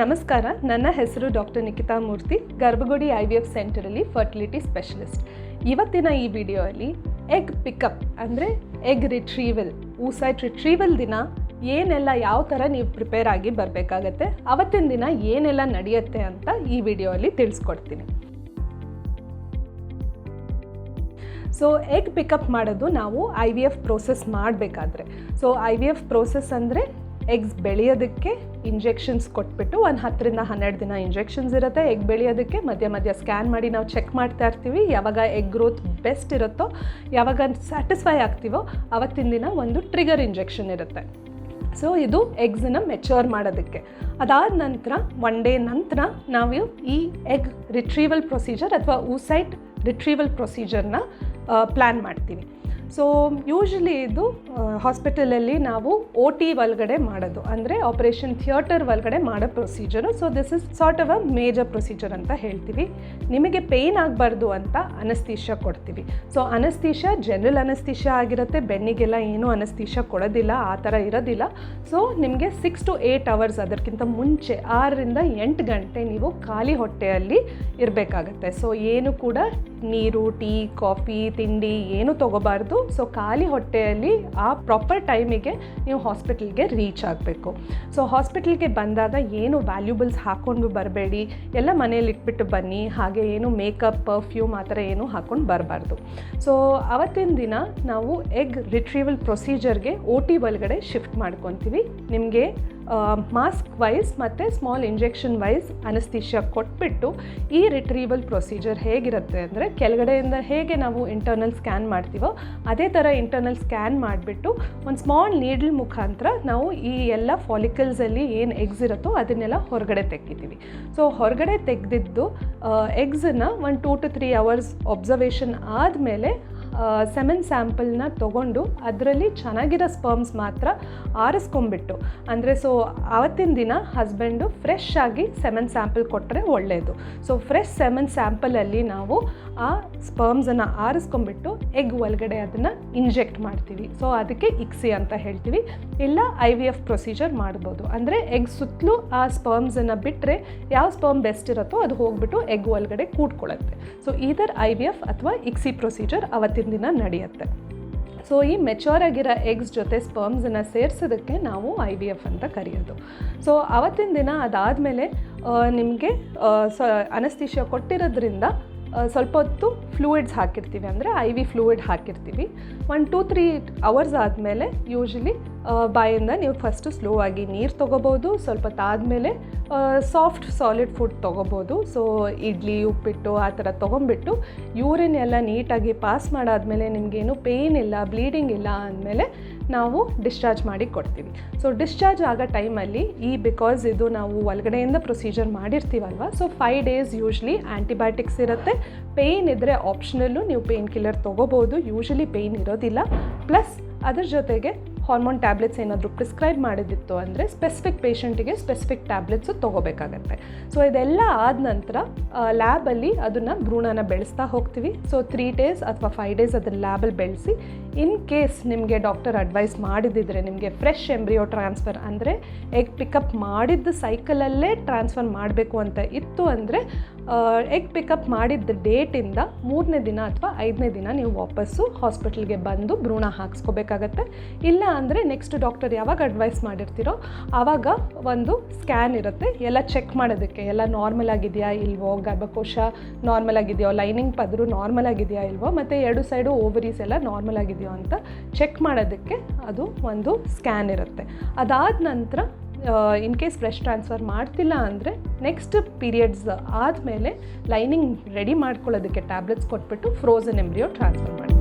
ನಮಸ್ಕಾರ, ನನ್ನ ಹೆಸರು doctor Nikhita Murthy, Garbhagudi I V F ಸೆಂಟರಲ್ಲಿ fertility specialist ಇವತ್ತಿನ ಈ ವಿಡಿಯೋಲಿ ಎಗ್ ಪಿಕಪ್ ಅಂದರೆ ಎಗ್ ರಿಟ್ರೀವಲ್ ಊಸೈಟ್ ರಿಟ್ರೀವಲ್ ದಿನ ಏನೆಲ್ಲ ಯಾವ ಥರ ನೀವು ಪ್ರಿಪೇರ್ ಆಗಿ ಬರಬೇಕಾಗತ್ತೆ, ಅವತ್ತಿನ ದಿನ ಏನೆಲ್ಲ ನಡೆಯುತ್ತೆ ಅಂತ ಈ ವಿಡಿಯೋಲಿ ತಿಳಿಸ್ಕೊಡ್ತೀನಿ. ಸೊ ಎಗ್ ಪಿಕಪ್ ಮಾಡೋದು ನಾವು ಐ ವಿ ಎಫ್ ಪ್ರೋಸೆಸ್ ಮಾಡಬೇಕಾದ್ರೆ. So I V F process ಅಂದರೆ ಎಗ್ಸ್ ಬೆಳೆಯೋದಕ್ಕೆ ಇಂಜೆಕ್ಷನ್ಸ್ ಕೊಟ್ಬಿಟ್ಟು ಒಂದು ಹತ್ತರಿಂದ ಹನ್ನೆರಡು ದಿನ ಇಂಜೆಕ್ಷನ್ಸ್ ಇರುತ್ತೆ. ಎಗ್ ಬೆಳೆಯೋದಕ್ಕೆ ಮಧ್ಯ ಮಧ್ಯ ಸ್ಕ್ಯಾನ್ ಮಾಡಿ ನಾವು ಚೆಕ್ ಮಾಡ್ತಾ ಇರ್ತೀವಿ. ಯಾವಾಗ ಎಗ್ ಗ್ರೋತ್ ಬೆಸ್ಟ್ ಇರುತ್ತೋ, ಯಾವಾಗ ಸ್ಯಾಟಿಸ್ಫೈ ಆಗ್ತೀವೋ, ಅವತ್ತಿನ ದಿನ ಒಂದು ಟ್ರಿಗರ್ ಇಂಜೆಕ್ಷನ್ ಇರುತ್ತೆ. ಸೊ ಇದು ಎಗ್ಸನ್ನ ಮೆಚೂರ್ ಮಾಡೋದಕ್ಕೆ. ಅದಾದ ನಂತರ ಒನ್ ಡೇ ನಂತರ ನಾವು ಈ ಎಗ್ ರಿಟ್ರೀವಲ್ ಪ್ರೊಸೀಜರ್ ಅಥವಾ ಊಸೈಟ್ ರಿಟ್ರೀವಲ್ ಪ್ರೊಸೀಜರ್ನ ಪ್ಲ್ಯಾನ್ ಮಾಡ್ತೀವಿ. ಸೊ ಯೂಶ್ವಲಿ ಇದು ಹಾಸ್ಪಿಟಲಲ್ಲಿ ನಾವು ಓ ಟಿ ಒಳಗಡೆ ಮಾಡೋದು. ಅಂದರೆ ಆಪರೇಷನ್ ಥಿಯೇಟರ್ ಒಳಗಡೆ ಮಾಡೋ procedure so this is sort of a major procedure ಅಂತ ಹೇಳ್ತೀವಿ. ನಿಮಗೆ ಪೇಯ್ನ್ ಆಗಬಾರ್ದು ಅಂತ ಅನಸ್ತೀಶ ಕೊಡ್ತೀವಿ. ಸೊ ಅನಸ್ತೀಶ ಜನರಲ್ ಅನಸ್ತೀಶ ಆಗಿರುತ್ತೆ. ಬೆನ್ನಿಗೆಲ್ಲ ಏನೂ ಅನಸ್ತೀಶ ಕೊಡೋದಿಲ್ಲ, ಆ ಥರ ಇರೋದಿಲ್ಲ. ಸೊ ನಿಮಗೆ ಸಿಕ್ಸ್ ಟು ಏಯ್ಟ್ ಅವರ್ಸ್ ಅದಕ್ಕಿಂತ ಮುಂಚೆ ಆರರಿಂದ ಎಂಟು ಗಂಟೆ ನೀವು ಖಾಲಿ ಹೊಟ್ಟೆಯಲ್ಲಿ ಇರಬೇಕಾಗತ್ತೆ. ಸೊ ಏನು ಕೂಡ ನೀರು, ಟೀ, ಕಾಫಿ, ತಿಂಡಿ ಏನು ತೊಗೋಬಾರ್ದು. ಸೊ ಖಾಲಿ ಹೊಟ್ಟೆಯಲ್ಲಿ ಆ ಪ್ರಾಪರ್ ಟೈಮಿಗೆ ನೀವು ಹಾಸ್ಪಿಟಲ್ಗೆ ರೀಚ್ ಆಗಬೇಕು. ಸೊ ಹಾಸ್ಪಿಟಲ್ಗೆ ಬಂದಾಗ ಏನು ವ್ಯಾಲ್ಯೂಬಲ್ಸ್ ಹಾಕ್ಕೊಂಡು ಬರಬೇಡಿ? ಎಲ್ಲ ಮನೇಲಿ ಇಟ್ಬಿಟ್ಟು ಬನ್ನಿ. ಹಾಗೆ ಏನು ಮೇಕಪ್ ಪರ್ಫ್ಯೂಮ್ ಆ ಥರ ಏನು ಹಾಕ್ಕೊಂಡು ಬರಬಾರ್ದು. ಸೊ ಅವತ್ತಿನ ದಿನ ನಾವು ಎಗ್ ರಿಟ್ರೀವಲ್ ಪ್ರೊಸೀಜರ್ಗೆ ಓ ಟಿ ಒಳಗಡೆ ಶಿಫ್ಟ್ ಮಾಡ್ಕೊತೀವಿ. ನಿಮಗೆ ಮಾಸ್ಕ್ ವೈಸ್ ಮತ್ತು ಸ್ಮಾಲ್ ಇಂಜೆಕ್ಷನ್ ವೈಸ್ ಅನಸ್ತೀಶಿಯಾ ಕೊಟ್ಬಿಟ್ಟು ಈ ರಿಟ್ರೀವಲ್ ಪ್ರೊಸೀಜರ್ ಹೇಗಿರುತ್ತೆ ಅಂದರೆ ಕೆಳಗಡೆಯಿಂದ ಹೇಗೆ ನಾವು ಇಂಟರ್ನಲ್ ಸ್ಕ್ಯಾನ್ ಮಾಡ್ತೀವೋ ಅದೇ ಥರ ಇಂಟರ್ನಲ್ ಸ್ಕ್ಯಾನ್ ಮಾಡಿಬಿಟ್ಟು ಒಂದು ಸ್ಮಾಲ್ ನೀಡ್ಲ್ ಮುಖಾಂತರ ನಾವು ಈ ಎಲ್ಲ ಫಾಲಿಕಲ್ಸಲ್ಲಿ ಏನು ಎಗ್ಸ್ ಇರುತ್ತೋ ಅದನ್ನೆಲ್ಲ ಹೊರಗಡೆ ತೆಗಿತೀವಿ ಸೊ ಹೊರಗಡೆ ತೆಗೆದಿದ್ದು ಎಗ್ಸನ್ನು ಒಂದು two to three hours observation ಆದಮೇಲೆ ಸೆಮೆನ್ ಸ್ಯಾಂಪಲ್ನ ತೊಗೊಂಡು ಅದರಲ್ಲಿ ಚೆನ್ನಾಗಿರೋ ಸ್ಪರ್ಮ್ಸ್ ಮಾತ್ರ ಆರಿಸ್ಕೊಂಬಿಟ್ಟು ಅಂದರೆ ಸೊ ಆವತ್ತಿನ ದಿನ ಹಸ್ಬೆಂಡು ಫ್ರೆಶ್ ಆಗಿ ಸೆಮೆನ್ ಸ್ಯಾಂಪಲ್ ಕೊಟ್ಟರೆ ಒಳ್ಳೆಯದು ಸೊ ಫ್ರೆಶ್ ಸೆಮೆನ್ ಸ್ಯಾಂಪಲಲ್ಲಿ ನಾವು ಆ ಸ್ಪರ್ಮ್ಸನ್ನು ಆರಿಸ್ಕೊಂಬಿಟ್ಟು ಎಗ್ ಒಳಗಡೆ ಅದನ್ನು ಇಂಜೆಕ್ಟ್ ಮಾಡ್ತೀವಿ. ಸೊ ಅದಕ್ಕೆ ಇಕ್ಸಿ ಅಂತ ಹೇಳ್ತೀವಿ. ಇಲ್ಲ ಐ ವಿ ಎಫ್ ಪ್ರೊಸೀಜರ್ ಮಾಡ್ಬೋದು. ಅಂದರೆ ಎಗ್ ಸುತ್ತಲೂ ಆ ಸ್ಪರ್ಮ್ಸನ್ನು ಬಿಟ್ಟರೆ ಯಾವ ಸ್ಪರ್ಮ್ ಬೆಸ್ಟ್ ಇರುತ್ತೋ ಅದು ಹೋಗ್ಬಿಟ್ಟು ಎಗ್ ಒಳಗಡೆ ಕೂಡ್ಕೊಳ್ಳುತ್ತೆ so either I V F ಅಥವಾ ಇಕ್ಸಿ ಪ್ರೊಸೀಜರ್ ಅವತ್ತಿನ ದಿನ ನಡೆಯುತ್ತೆ. ಸೊ ಈ ಮೆಚೋರ್ ಆಗಿರೋ ಎಗ್ಸ್ ಜೊತೆ ಸ್ಪರ್ಮ್ಸನ್ನು ಸೇರಿಸೋದಕ್ಕೆ ನಾವು ಐ ವಿ ಎಫ್ ಅಂತ ಕರೆಯೋದು. ಸೊ ಅವತ್ತಿನ ದಿನ ಅದಾದಮೇಲೆ ನಿಮಗೆ ಸ ಅನಸ್ತಿಷ್ಯ ಕೊಟ್ಟಿರೋದ್ರಿಂದ ಸ್ವಲ್ಪ ಹೊತ್ತು ಫ್ಲೂಯಿಡ್ಸ್ ಹಾಕಿರ್ತೀವಿ. ಅಂದರೆ ಐ ವಿ ಫ್ಲೂಯಿಡ್ ಹಾಕಿರ್ತೀವಿ. ಒನ್ ಟೂ ತ್ರೀ ಅವರ್ಸ್ ಆದಮೇಲೆ ಯೂಶ್ವಲಿ ಬಾಯಿಂದ ನೀವು ಫಸ್ಟು ಸ್ಲೋ ಆಗಿ ನೀರು ತೊಗೋಬೋದು, ಸ್ವಲ್ಪ ತಾದಮೇಲೆ ಸಾಫ್ಟ್ ಸಾಲಿಡ್ ಫುಡ್ ತೊಗೋಬೋದು. ಸೊ ಇಡ್ಲಿ, ಉಪ್ಪಿಟ್ಟು ಆ ಥರ ತೊಗೊಂಬಿಟ್ಟು ಯೂರಿನ್ ಎಲ್ಲ ನೀಟಾಗಿ ಪಾಸ್ ಮಾಡಾದಮೇಲೆ ನಿಮಗೇನು ಪೇಯ್ನ್ ಇಲ್ಲ ಬ್ಲೀಡಿಂಗ್ ಇಲ್ಲ ಅಂದಮೇಲೆ ನಾವು ಡಿಸ್ಚಾರ್ಜ್ ಮಾಡಿ ಕೊಡ್ತೀವಿ. ಸೊ ಡಿಸ್ಚಾರ್ಜ್ ಆಗೋ ಟೈಮಲ್ಲಿ ಈ ಬಿಕಾಸ್ ಇದು ನಾವು ಒಳಗಡೆಯಿಂದ procedure ಮಾಡಿರ್ತೀವಲ್ವ? So five days usually antibiotics ಇರುತ್ತೆ. ಪೇಯ್ನ್ ಇದ್ದರೆ ಆಪ್ಷನಲ್ಲೂ ನೀವು ಪೇಯ್ನ್ ಕಿಲ್ಲರ್ ತೊಗೋಬೋದು. ಯೂಶ್ವಲಿ ಪೇಯ್ನ್ ಇರೋದಿಲ್ಲ. ಪ್ಲಸ್ ಅದರ ಜೊತೆಗೆ ಹಾರ್ಮೋನ್ ಟ್ಯಾಬ್ಲೆಟ್ಸ್ ಏನಾದರೂ ಪ್ರಿಸ್ಕ್ರೈಬ್ ಮಾಡಿದಿತ್ತು ಅಂದರೆ ಸ್ಪೆಸಿಫಿಕ್ ಪೇಷಂಟಿಗೆ ಸ್ಪೆಸಿಫಿಕ್ ಟ್ಯಾಬ್ಲೆಟ್ಸು ತೊಗೋಬೇಕಾಗತ್ತೆ. ಸೊ ಇದೆಲ್ಲ ಆದ ನಂತರ ಲ್ಯಾಬಲ್ಲಿ ಅದನ್ನು ಭ್ರೂಣನ ಬೆಳೆಸ್ತಾ ಹೋಗ್ತೀವಿ. ಸೊ ತ್ರೀ ಡೇಸ್ ಅಥವಾ ಫೈವ್ ಡೇಸ್ ಅದನ್ನು ಲ್ಯಾಬಲ್ಲಿ ಬೆಳೆಸಿ ಇನ್ ಕೇಸ್ ನಿಮಗೆ ಡಾಕ್ಟರ್ ಅಡ್ವೈಸ್ ಮಾಡಿದ್ದಿದ್ರೆ, ನಿಮಗೆ ಫ್ರೆಶ್ ಎಂಬ್ರಿಯೋ ಟ್ರಾನ್ಸ್ಫರ್ ಅಂದರೆ ಎಗ್ ಪಿಕಪ್ ಮಾಡಿದ್ದ ಸೈಕಲಲ್ಲೇ ಟ್ರಾನ್ಸ್ಫರ್ ಮಾಡಬೇಕು ಅಂತ ಇತ್ತು ಅಂದರೆ ಎಗ್ ಪಿಕಪ್ ಮಾಡಿದ್ದ ಡೇಟಿಂದ ಮೂರನೇ ದಿನ ಅಥವಾ ಐದನೇ ದಿನ ನೀವು ವಾಪಸ್ಸು ಹಾಸ್ಪಿಟಲ್ಗೆ ಬಂದು ಭ್ರೂಣ ಹಾಕ್ಸ್ಕೋಬೇಕಾಗತ್ತೆ. ಇಲ್ಲ ಅಂದರೆ ನೆಕ್ಸ್ಟ್ ಡಾಕ್ಟರ್ ಯಾವಾಗ ಅಡ್ವೈಸ್ ಮಾಡಿರ್ತೀರೋ ಆವಾಗ ಒಂದು ಸ್ಕ್ಯಾನ್ ಇರುತ್ತೆ. ಎಲ್ಲ ಚೆಕ್ ಮಾಡೋದಕ್ಕೆ ಎಲ್ಲ ನಾರ್ಮಲ್ ಆಗಿದೆಯಾ ಇಲ್ವೋ, ಗರ್ಭಕೋಶ ನಾರ್ಮಲ್ ಆಗಿದೆಯೋ ಲೈನಿಂಗ್ ಪದರು ನಾರ್ಮಲ್ ಆಗಿದೆಯಾ ಇಲ್ವೋ, ಮತ್ತು ಎರಡು ಸೈಡು ಓವರೀಸ್ ಎಲ್ಲ ನಾರ್ಮಲ್ ಆಗಿದೆಯೋ ಅಂತ ಚೆಕ್ ಮಾಡೋದಕ್ಕೆ ಅದು ಒಂದು ಸ್ಕ್ಯಾನ್ ಇರುತ್ತೆ. ಅದಾದ ನಂತರ ಇನ್ ಕೇಸ್ ಫ್ರೆಶ್ ಟ್ರಾನ್ಸ್ಫರ್ ಮಾಡ್ತಿಲ್ಲ ಅಂದರೆ ನೆಕ್ಸ್ಟ್ ಪೀರಿಯಡ್ಸ್ ಆದಮೇಲೆ ಲೈನಿಂಗ್ ರೆಡಿ ಮಾಡ್ಕೊಳ್ಳೋದಕ್ಕೆ ಟ್ಯಾಬ್ಲೆಟ್ಸ್ ಕೊಟ್ಬಿಟ್ಟು ಫ್ರೋಝನ್ ಎಂಬ್ರಿಯೋ ಟ್ರಾನ್ಸ್ಫರ್ ಮಾಡಿ.